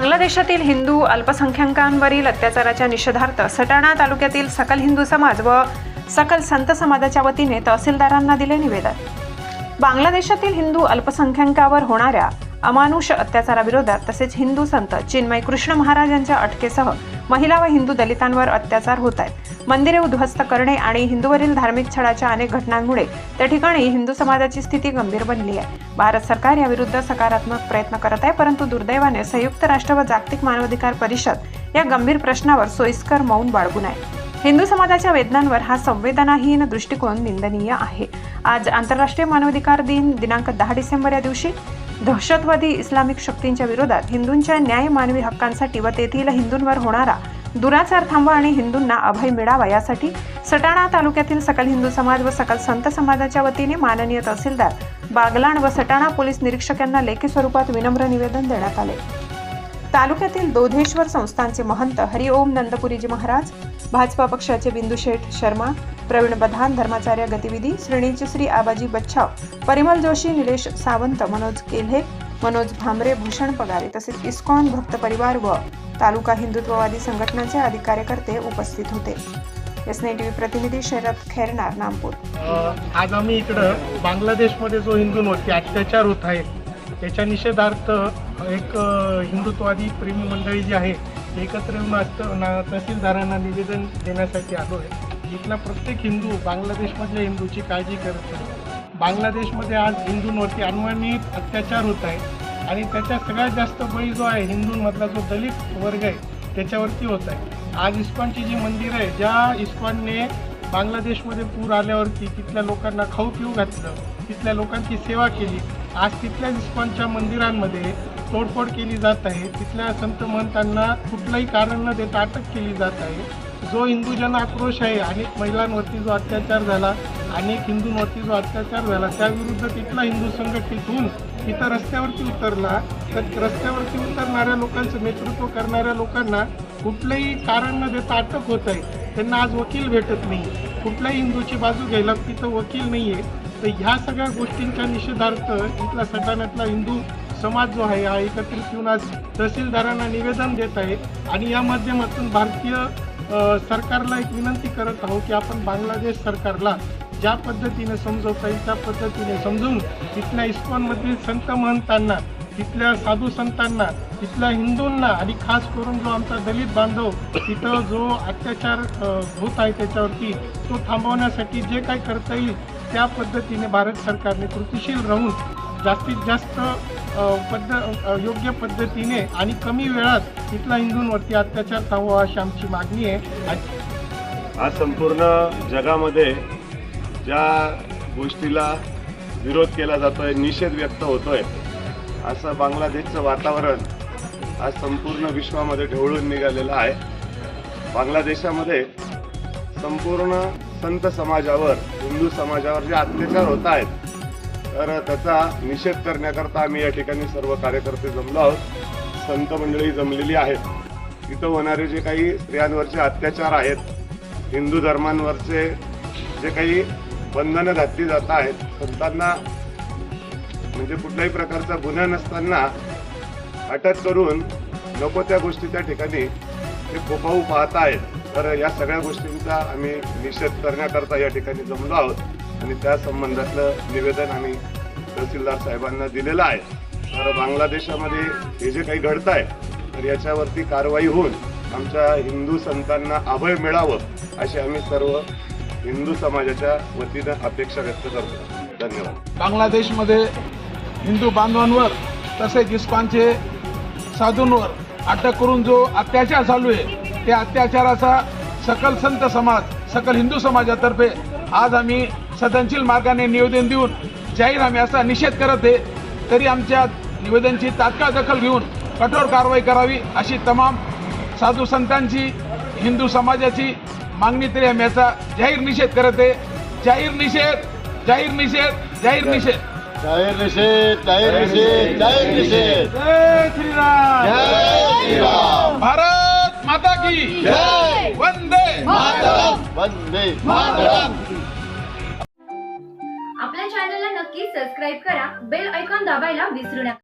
बांगलादेशातील हिंदू अल्पसंख्याकांवरील अत्याचाराच्या निषेधार्थ सटाणा तालुक्यातील सकल हिंदू समाज व सकल संत समाजाच्या वतीने तहसीलदारांना दिले निवेदन. बांगलादेशातील हिंदू अल्पसंख्याकावर होणाऱ्या अमानुष अत्याचाराविरोधात तसेच हिंदू संत चिन्मय कृष्ण महाराज यांच्या अटकेसह महिला व हिंदू दलितांवर अत्याचार होत आहेत मंदिरे उद्ध्वस्त करणे आणि हिंदूवरील धार्मिक छळाच्या अनेक घटनांमुळे त्या ठिकाणी हिंदू समाजाची स्थिती गंभीर बनली आहे. भारत सरकार याविरुद्ध सकारात्मक प्रयत्न करत आहे परंतु दुर्दैवाने संयुक्त राष्ट्र व जागतिक मानवाधिकार परिषद या गंभीर प्रश्नावर सोयीस्कर मौन बाळगून आहे. हिंदू समाजाच्या वेदनांवर हा संवेदनाहीन दृष्टिकोन निंदनीय आहे. आज आंतरराष्ट्रीय मानवाधिकार दिन दिनांक दहा डिसेंबर या दिवशी दहशतवादी इस्लामिक शक्तींच्या विरोधात हिंदूंच्या न्याय मानवी हक्कांसाठी व तेथील हिंदूंवर होणारा दुराचार थांबवा आणि हिंदूंना अभय मिळावा यासाठी सटाणा तालुक्यातील सकल हिंदू समाज व सकल संत समाजाच्या वतीने माननीय तहसीलदार बागलाण व सटाणा पोलीस निरीक्षक यांना लेखी स्वरूपात विनम्र निवेदन देण्यात आले. तालुक्यातील दोधेश्वर संस्थानचे महंत हरिओम नंदपुरीजी महाराज भाजपा पक्षाचे बिंदू शेठ शर्मा प्रवीण बधान धर्माचार्य गतिविधी श्रेणीचे श्री आबाजी बच्छाव परिमल जोशी निलेश सावंत मनोज केल्हे मनोज भांबरे भूषण पगारे तसेच इस्कॉन भक्त परिवार व तालुका हिंदुत्ववादी संघटनाचे आदी कार्यकर्ते उपस्थित होते. एस टीव्ही प्रतिनिधी शरद खैरनार नामपूर आज आम्ही इकडं बांगलादेशमध्ये जो हिंदूंवरती अत्याचार होत आहे त्याच्या निषेधार्थ एक हिंदुत्ववादी प्रेमी मंडळी जी आहे एकत्र येऊन आज ना- तहसीलदारांना निवेदन देण्यासाठी आलो आहे. इथला प्रत्येक हिंदू बांगलादेशमधल्या हिंदूची काळजी करत आहे. बांगलादेशमध्ये आज हिंदूंवरती अनुमानित अत्याचार होत आहे आणि त्याच्या सगळ्यात जास्त बळी जो आहे हिंदूंमधला जो दलित वर्ग आहे त्याच्यावरती होत आहे. आज इस्कॉनची जी मंदिरं आहे ज्या इस्कॉनने बांगलादेशमध्ये पूर आल्यावरती तिथल्या लोकांना खाऊ पिऊ घातलं तिथल्या लोकांची सेवा केली आज तिथल्या इस्कॉनच्या मंदिरांमध्ये तोडफोड केली जात आहे. तिथल्या संत महंतांना कुठलंही कारण न देता अटक केली जात आहे. जो हिंदू जन आक्रोश आहे अनेक महिलांवरती जो अत्याचार झाला अनेक हिंदूंवरती जो अत्याचार झाला त्याविरुद्ध तिथला हिंदू संघटित होऊन तिथं रस्त्यावरती उतरला. तर रस्त्यावरती उतरणाऱ्या लोकांचं नेतृत्व करणाऱ्या लोकांना कुठलंही कारण न देता अटक होत आहे. त्यांना आज वकील भेटत नाही. कुठल्याही हिंदूची बाजू घ्यायला तिथं वकील नाही आहे तर ह्या सगळ्या गोष्टींच्या निषेधार्थ इथला सटाण्यातला हिंदू समाज जो आहे हा एकत्रित येऊन आज तहसीलदारांना निवेदन देत आहे. आणि या माध्यमातून भारतीय सरकारला एक विनंती करत आहोत की आपण बांगलादेश सरकारला ज्या पद्धतीने समजवता येईल त्या पद्धतीने समजून तिथल्या इस्कॉनमधील संत महंतांना तिथल्या साधू संतांना तिथल्या हिंदूंना आणि खास करून जो आमचा दलित बांधव तिथं जो अत्याचार होत आहे त्याच्यावरती तो थांबवण्यासाठी जे काही करता येईल त्या पद्धतीने भारत सरकारने कृतीशील राहून जास्तीत जास्त पद्ध योग्य पद्धतीने आणि कमी वेळात इथला हिंदूंवरती अत्याचार थांबवा अशी आमची मागणी आहे. आज संपूर्ण जगामध्ये ज्या गोष्टीला विरोध केला जातोय निषेध व्यक्त होतोय असं बांगलादेशचं वातावरण आज संपूर्ण विश्वामध्ये ढवळून निघालेलं आहे. बांगलादेशामध्ये संपूर्ण संत समाजावर हिंदू समाजावर जे अत्याचार होत आहेत तर त्याचा निषेध करण्याकरता आम्ही या ठिकाणी सर्व कार्यकर्ते जमलो आहोत. संत मंडळी जमलेली आहेत. इथं होणारे जे काही स्त्रियांवरचे अत्याचार आहेत हिंदू धर्मांवरचे जे काही बंधनं घातली जात आहेत संतांना म्हणजे कुठल्याही प्रकारचा गुन्हा नसताना अटक करून नको त्या गोष्टी त्या ठिकाणी ते फोपावू पाहत आहेत. तर या सगळ्या गोष्टींचा आम्ही निषेध करण्याकरता या ठिकाणी जमलो आहोत. आणि त्या संबंधातलं निवेदन आम्ही तहसीलदार साहेबांना दिलेलं आहे. तर बांगलादेशामध्ये हे जे काही घडत आहे तर याच्यावरती कारवाई होऊन आमच्या हिंदू संतांना अभय मिळावं अशी आम्ही सर्व हिंदू समाजाच्या वतीनं अपेक्षा व्यक्त करतो. धन्यवाद. बांगलादेशमध्ये हिंदू बांधवांवर तसेच इस्कॉनचे साधूंवर अटक करून जो अत्याचार चालू आहे त्या अत्याचाराचा सकल संत समाज सकल हिंदू समाजातर्फे आज आम्ही सदनशील मार्गाने निवेदन देऊन जाहीर आम्ही असा निषेध करत आहे. तरी आमच्या निवेदनची तात्काळ दखल घेऊन कठोर कारवाई करावी अशी तमाम साधू संतांची हिंदू समाजाची मागणी तरी आम्ही याचा जाहीर निषेध करत आहे. जाहीर निषेध जाहीर निषेध जाहीर निषेध. जाहीर निषेध जाहीर निषेध जाहीर निषेध. जय श्रीराम. जय श्रीराम. भारत! माता की। जय। वंदे मातरम। वंदे मातरम। आपल्या चॅनलला नक्की सबस्क्राईब करा बेल ऐकॉन दाबायला विसरू नका.